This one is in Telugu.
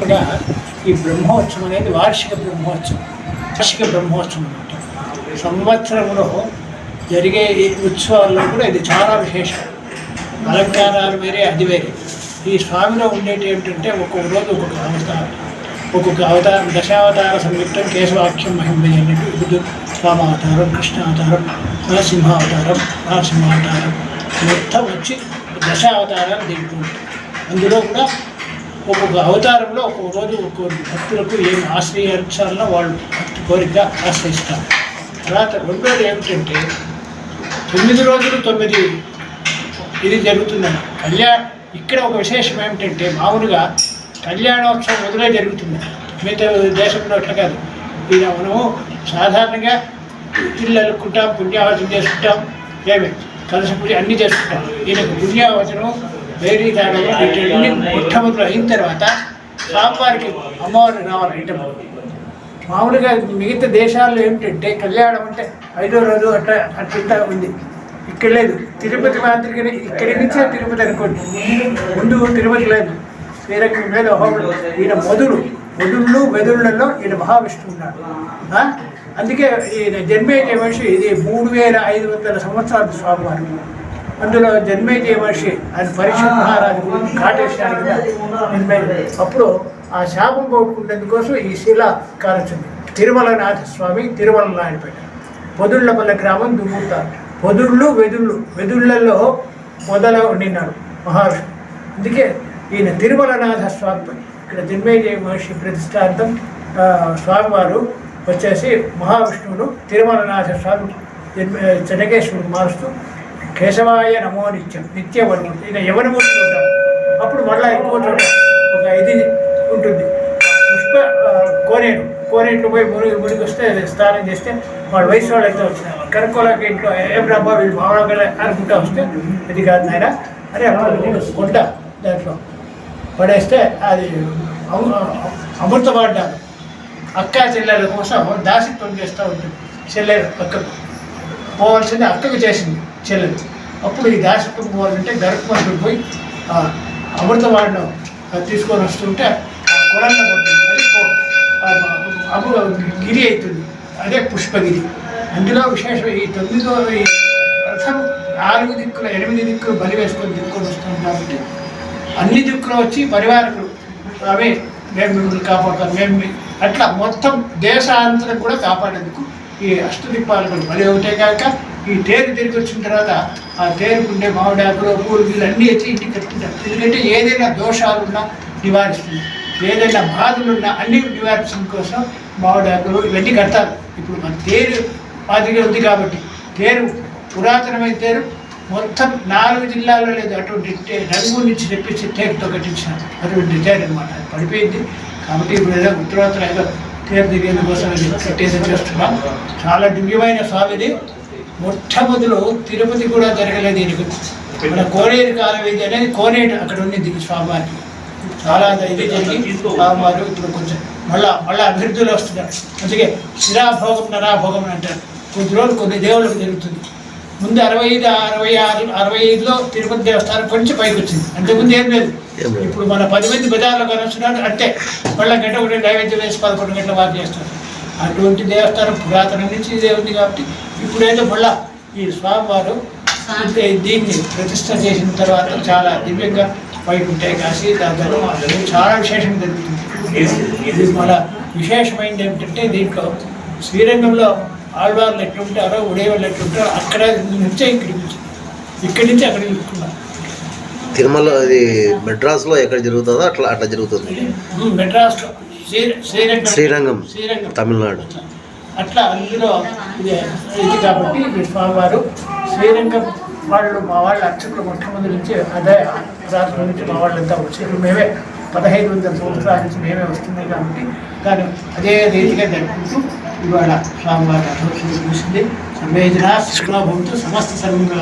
కూడా ఈ బ్రహ్మోత్సవం అనేది వార్షిక బ్రహ్మోత్సవం వార్షిక బ్రహ్మోత్సవం అనమాట సంవత్సరంలో జరిగే ఈ ఉత్సవాల్లో కూడా ఇది చాలా విశేషం. అలంకారాలు వేరే అది వేరే. ఈ స్వామిలో ఉండేటి ఏంటంటే ఒక్కొక్క రోజు ఒక్కొక్క అవతారం ఒక్కొక్క అవతారం దశావతార సంయుక్తం కేశవాక్యం మహిమయ్య అన్నట్టు ఇప్పుడు రామావతారం కృష్ణావతారం నరసింహావతారం నరసింహావతారం మొత్తం వచ్చి దశ అవతారాలు దీంట్లో అందులో కూడా ఒక్కొక్క అవతారంలో ఒక్కొక్క రోజు ఒక్కొక్క భక్తులకు ఏం ఆశ్రయించాలనో వాళ్ళు భక్తి కోరిక ఆశ్రయిస్తారు. తర్వాత రెండోది ఏమిటంటే తొమ్మిది రోజులు తొమ్మిది ఇది జరుగుతుందని కళ్యాణ్ ఇక్కడ ఒక విశేషం ఏమిటంటే మామూలుగా కళ్యాణోత్సవం మొదలై జరుగుతుంది. మిగతా దేశంలో అట్లా కాదు. ఈయన మనము సాధారణంగా ఇల్లు అలుక్కుంటాం పుణ్యావచనం చేసుకుంటాం ఏమి? కలిసి పూజ అన్నీ చేసుకుంటాం. ఈయనకు పుణ్యావచనం వేరే తాగడం వీటన్ని మొట్టమొదలు అయిన తర్వాత స్వామివారికి అమ్మవారికి రావాలి ఐటమ్ మామూలుగా మిగతా దేశాల్లో ఏమిటంటే కళ్యాణం అంటే ఐదో రోజు అట్లా అట్లా ఉంది. ఇక్కడ లేదు. తిరుపతి మాదిరిగానే ఇక్కడి నుంచే తిరుపతి అనుకోండి. ముందు తిరుపతి లేదు. శ్రీరంగం మీద హోములు ఈయన మొదులు మొదుళ్ళు వెదుళ్ళల్లో ఈయన మహావిష్ణువు ఉన్నాడు. అందుకే ఈయన జన్మేజయ మనిషి ఇది మూడు వేల ఐదు వందల సంవత్సరాలు స్వామివారు. అందులో జన్మేజయ మహర్షి ఆయన పరీక్ష మహారాజు అప్పుడు ఆ శాపం పోగొట్టుకునేందుకోసం ఈ శిలా కారొచ్చింది తిరుమలనాథ స్వామి తిరుమల నాయనపేట పొదుళ్ళపల్లె గ్రామం దుమ్ముతారు పొదుళ్ళు వెదుళ్ళు వెదుళ్ళల్లో మొదల ఉండినాడు మహావిష్ణు అందుకే ఈయన తిరుమలనాథ స్వామి. ఇక్కడ జన్మేజయ మహర్షి ప్రతిష్టార్థం స్వామివారు వచ్చేసి మహావిష్ణువును తిరుమలనాథ స్వామి జన్మ చెనకేశ్వరుడు మారుస్తూ కేశవాయ నమో నిత్యం నిత్య వర్ణం. ఈయన ఎవరి ఉంటాడు అప్పుడు మళ్ళీ ఇంకో చోట ఒక ఇది ఉంటుంది. పుష్ప కోనేరు. కోనేరులో పోయి మునిగి మునిగి వస్తే స్నానం చేస్తే వాడు వయసు వాళ్ళు అయితే వచ్చినారు కనుక్కోలేక ఇంట్లో ఏం రాబా వీళ్ళు మామూలుగా అనుకుంటా వస్తే ఇది కాదు నాయన. అని అప్పుడు కొండ దాంట్లో. పడేస్తే అది అమృతపడ్డారు. అక్క చెల్లెల కోసం దాసిత్వం చేస్తూ ఉంటుంది చెల్లెలు అక్కకు. పోవాల్సింది అక్కకు చేసింది చెల్లెలు. అప్పుడు ఈ దాసిత్వం పోవాలంటే గరుకుమంతుడు పోయి ఆ అమృతవాడిని తీసుకొని వస్తుంటే ఆ పడుతుంది కొట్టింది. అప్పుడు గిరి అవుతుంది. అదే పుష్పగిరి. అందులో విశేషం ఈ తొమ్మిదో రథం నాలుగు దిక్కులు ఎనిమిది దిక్కులు బలి వేసుకొని దిక్కులు వస్తుంది కాబట్టి అన్ని దిక్కులు వచ్చి పరివారకులు. అవే మేము మిమ్మల్ని కాపాడుతాం మేము అట్లా మొత్తం దేశాంతరం కూడా కాపాడేందుకు ఈ అష్టదిక్పాలకులు మళ్ళీ ఒకటే కాక ఈ తేరు తిరిగి వచ్చిన తర్వాత ఆ తేరుకుండే మామిడాకులు పూలు వీళ్ళు అన్నీ వచ్చి ఇంటికి కట్టుకుంటారు. ఎందుకంటే ఏదైనా దోషాలున్నా నివారిస్తుంది. ఏదైనా బాధలు ఉన్నా అన్ని నివారించడం కోసం మామిడాకులు ఇవన్నీ కడతారు. ఇప్పుడు మన తేరు మాదిరిగా ఉంది కాబట్టి తేరు పురాతనమైన తేరు మొత్తం నాలుగు జిల్లాల్లో లేదు. అటువంటి రంగు నలుగురు నుంచి తెప్పించి టేకుతో కట్టించిన అటువంటి డిజైన్ అనమాట అది పడిపోయింది. కాబట్టి ఇప్పుడు ఏదో ఉత్తరాత్ర ఏదో తేరు దిగేందు కోసం కట్టేసి చేస్తున్నాం. చాలా దివ్యమైన స్వామిది మొట్టమొదలు తిరుపతి కూడా జరగలేదు దీనికి. మన కోనేరు కాలవేది అనేది కోనేరు అక్కడ ఉంది స్వామివారికి. చాలా ఇది జరిగి స్వామివారు ఇప్పుడు కొంచెం మళ్ళా మళ్ళీ అభివృద్ధిలో వస్తున్నారు. అందుకే శిరాభోగం నరాభోగం అంటారు. కొద్ది రోజులు కొన్ని దేవుళ్ళకు జరుగుతుంది. ముందు అరవై ఐదు అరవై ఆరు అరవై ఐదులో తిరుపతి దేవస్థానం కొంచెం పైకి వచ్చింది అంతకుముందు ఏం లేదు. ఏం లేదు. ఇప్పుడు మన పది మంది బజార్లో కనొస్తున్నారు అంటే మళ్ళీ గంట ఒకటి నైవేద్యం వేసి పదకొండు గంటల వారు చేస్తారు. అటువంటి దేవస్థానం పురాతనం నుంచి ఇదే ఉంది కాబట్టి ఇప్పుడైతే మళ్ళా ఈ స్వామివారు అంటే దీన్ని ప్రతిష్ట చేసిన తర్వాత చాలా దివ్యంగా వైకుంఠే కాశీ దాదాపు చాలా విశేషంగా జరుగుతుంది ఇది మన విశేషమైనది ఏమిటంటే దీంట్లో శ్రీరంగంలో ఆళ్వార్లు ఎట్లుంటారో ఉడేవాళ్ళు ఎట్లుంటారో అక్కడ నుంచే ఇక్కడికి ఇక్కడి నుంచి అక్కడికి ఇరుక్కున్నారు తిరుమల ఇది మెడ్రాస్లో ఎక్కడ జరుగుతుందో అట్లా అట్లా జరుగుతుంది. మెడ్రాస్లో. శ్రీ శ్రీరంగం. తమిళనాడు. అట్లా అందులో ఇది కాబట్టి స్వామివారు శ్రీరంగం వాళ్ళు మా వాళ్ళ అర్చకులు మొట్టమొదటి నుంచి అదే రాత్రి నుంచి మా వాళ్ళంతా వచ్చారు. మేమే పదహైదు వందల సంవత్సరాల నుంచి మేమే వస్తున్నాయి కాబట్టి దాన్ని అదే రీతిగా జరుపుకుంటూ ఇవాళ స్వామివారి రథోత్సవం చూసింది సర్వేజన శుక్లాభవంతు సమస్త సర్వంగా